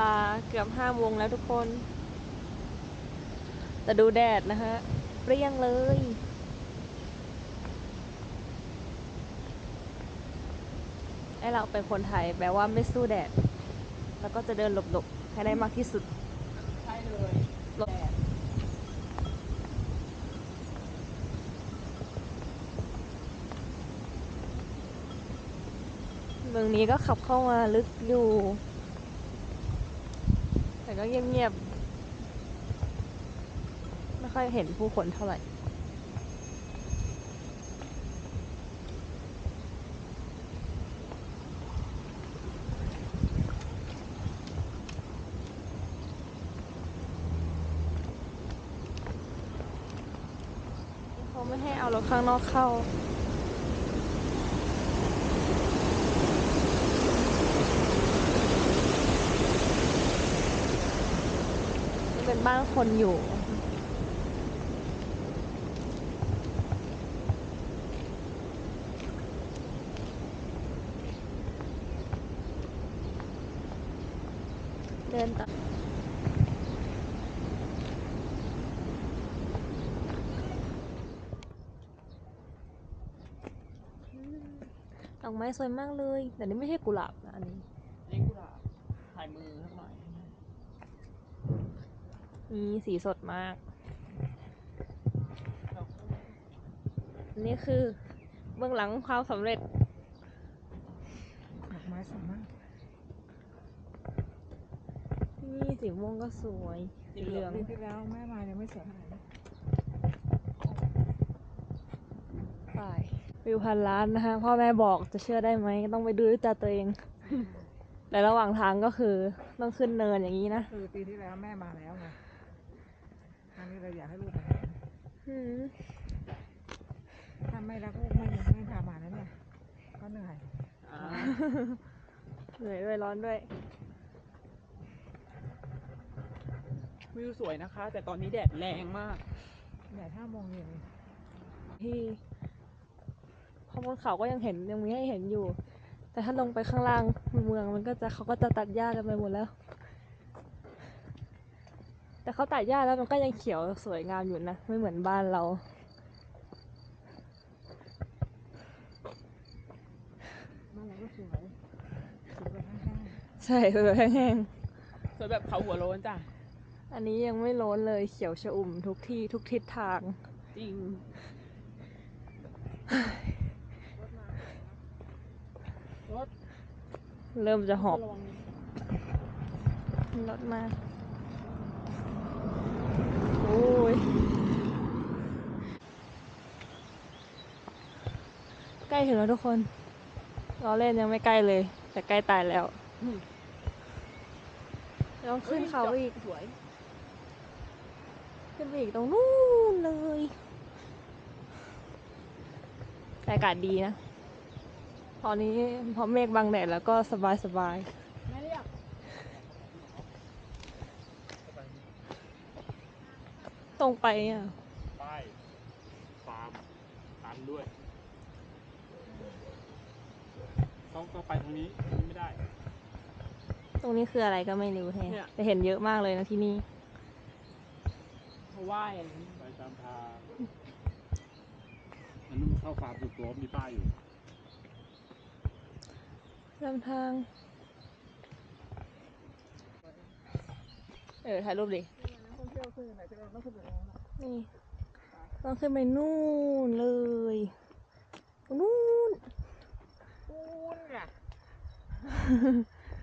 ลาเกือบห้าโมงแล้วทุกคน แต่ดูแดดนะฮะเปรี้ยงเลยไอเราเป็นคนไทยแปลว่าไม่สู้แดด แล้วก็จะเดินหลบๆ ให้ได้มากที่สุด ใช่เลยหลบแดดเมืองนี้ก็ขับเข้ามาลึกอยู่ ก็เงียบๆ ไม่ค่อยเห็นผู้คนเท่าไหร่เขาไม่ให้เอารถข้างนอกเข้า นี่เป็น บ้านคนอยู่ เดินต่อดอกไม้สวยมากเลย แต่นี่ไม่ใช่กุหลาบนะอันนี้นี่กุหลาบถ่ายมือสักหน่อย มีสีสดมาก นี่คือเบื้องหลังความสำเร็จดอกไม้สวยมาก นี่สีม่วงก็สวยสีเหลืองปีที่แล้วแม่มายังไม่สวยขนาดนี้ไปวิวพันล้านนะคะพ่อแม่บอกจะเชื่อได้ไหมต้องไปดูด้วยตาตัวเอง แต่ระหว่างทางก็คือต้องขึ้นเนินอย่างนี้นะ คือปีที่แล้วแม่มาแล้วไง ครั้งนี้เราอยากให้ลูกมาเห็นอืมถ้าไม่รักลูกไม่ไม่พามาแล้วเนี่ยก็เหนื่อยเหนื่อยด้วยร้อนด้วย วิวสวยนะคะ แต่ตอนนี้แดดแรงมาก แดดห้าโมงเย็นที่พอบนเขาก็ยังเห็นยังมีให้เห็นอยู่ แต่ถ้าลงไปข้างล่างเมืองมันก็จะเขาก็จะตัดหญ้ากันไปหมดแล้ว แต่เขาตัดหญ้าแล้วมันก็ยังเขียวสวยงามอยู่นะ ไม่เหมือนบ้านเราบ้านเราก็สวยสวยแบบข้างใช่สวยแบบแห้งสวยแบบเขาหัวโล้นจ้ะๆอันนี้ยังไม่โล้นเลยเขียวชอุ่มทุกที่ทุกทิศทาง จริงรถเริ่มจะหอบระวังรถมาโอ้ ยใกล้ถึงแล้วทุกคน เราเล่นยังไม่ใกล้เลย แต่ใกล้ตายแล้วต้องขึ้นเขาอีกสวย ขึ้นไปอีกตรงนู้นเลยแต่อากาศดีนะ ตอนนี้พอเมฆบังแดดแล้วก็สบายสบายแม่เรียก ๆ ตรงไปอะป้ายฟาร์มตันด้วยต้องต้องไปทางนี้ทางนี้ไม่ได้ ตรงนี้คืออะไรก็ไม่รู้แฮะเนี่ย แต่เห็นเยอะมากเลยนะที่นี่ เพราะว่าอย่างนี้ไปตามทางอันนั้นมันเข้าฟาร์มสุดตัวมีป้ายอยู่ลำทาง เออถ่ายรูปดินัก ท่องเที่ยวขึ้นไหนจะเดินต้องขึ้นไปตรงนั้นนี่ต้องขึ้นไปนู่นเลยนู่นปูนเนี่ย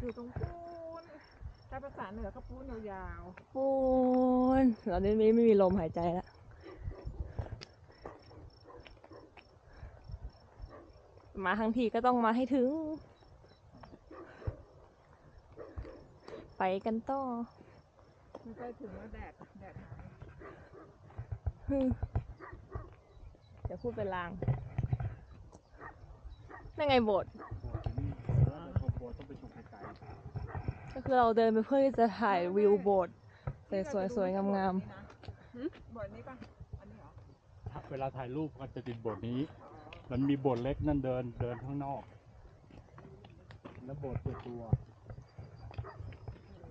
อยู่ตรงปูนถ้าภาษาเหนือก็ปูนยาวปูนตอนนี้ไม่ไม่มีลมหายใจแล้วมาทั้งทีก็ต้องมาให้ถึง ไปกันต่อๆ มันใกล้ถึงแล้วแดดแดดหายฮึ่มเดี๋ยวพูดเป็นลางนั่นไงโบสถ์โบสถ์ที่นี่แต่ว่าโบสถ์ต้องไปชมไกลก็คือเราเดินไปเพื่อที่จะถ่ายวิวโบสถ์สวยๆงามบทนี้ปะอันนี้เหรอๆเวลาถ่ายรูปก็จะติดโบสถ์นี้ มันมีโบสถ์เล็กนั่นเดินเดินข้างนอก แล้วโบสถ์เปิดตัวๆ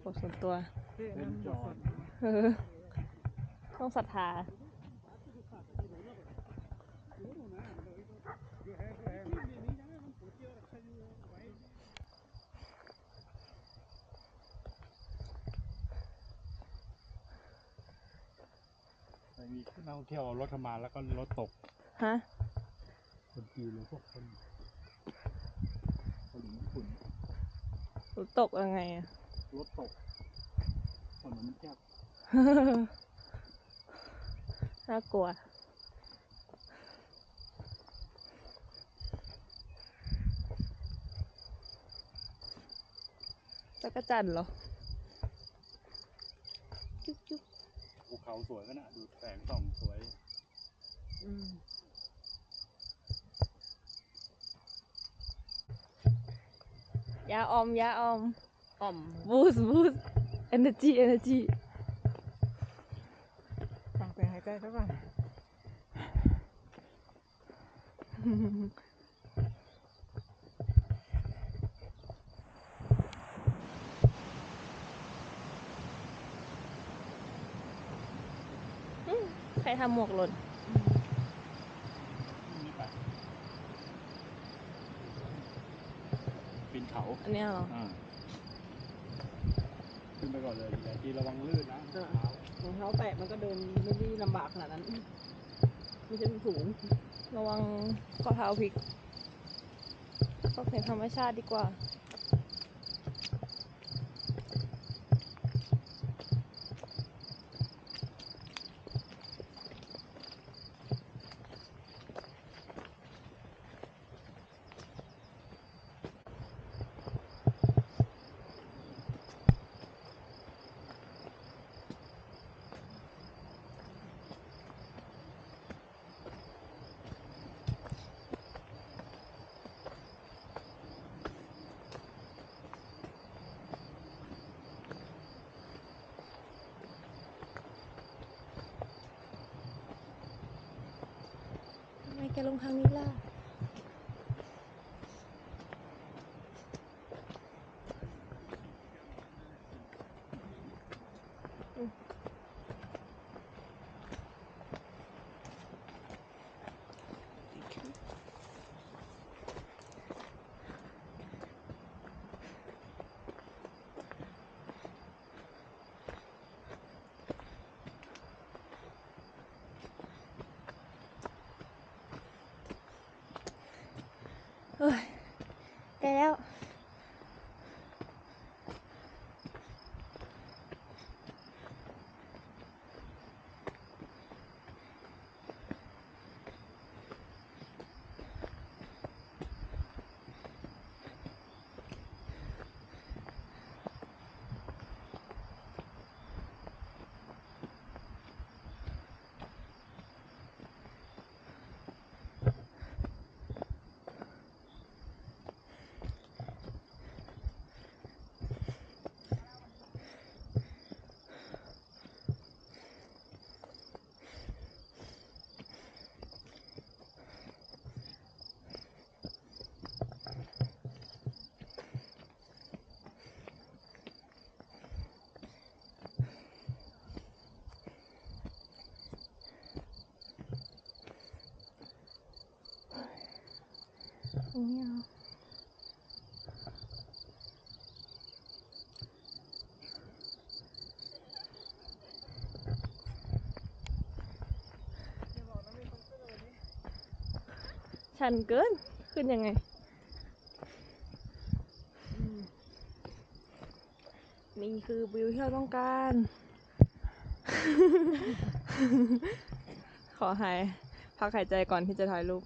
โบดส่วนตัว เพื่อเป็นน้ำจบออดดเออต้องศรัทธาไม่มีนักท่องเที่ยวเอารถเข้ามาแล้วก็รถตก ฮะ คนจีนหรือพวกคนคนญี่ปุ่นฝนตกยังไงอะรถตกถ นนมันแคบน่ากลัว จักรจันทร์เหรอ จุ๊บจุ๊บภูเขาสวยก็นะดูแสงส่องสวย อืมยาออมยาออมอ่อมบูสบูส energy energy ฟังเสียงหายใจเขาก่อนใครทำหมวกหล่นนี่ไปปีนเขา อันเนี้ยเหรอ อ่า ขึ้นไปก่อนเลยแต่ทีระวังลื่นนะเออรองเท้าแตะมันก็เดินไม่ได้ลำบากขนาดนั้นไม่ใช่สูงระวังข้อเท้าพลิกก็เป็นธรรมชาติดีกว่า ทำไมแกลงทางนี้ล่ะ เฮ้ย ใก ชันเกิน ขึ้นยังไง นี่คือวิวที่เราต้องการ ขอหาย พักหายใจก่อนที่จะถ่ายรูป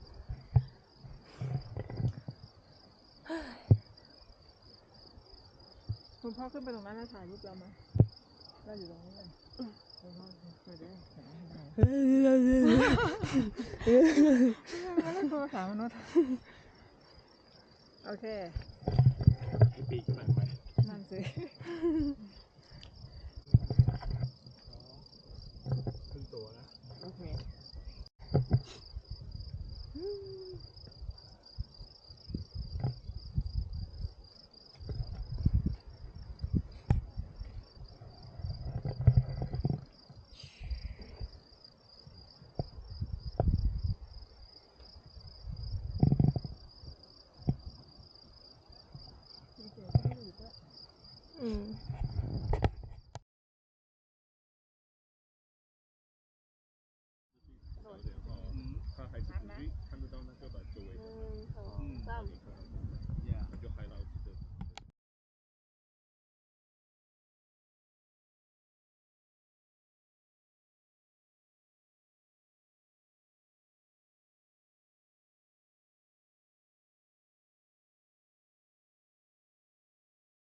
คุณพ่อขึ้นไปตรงนั้นแล้วถ่ายรูปเราไหมเราอยู่ตรงนี้เลยคุณพ่อไปเด้อเห็น ไหมเห็นไหมแล้วโทรถามนุษย์ โอเค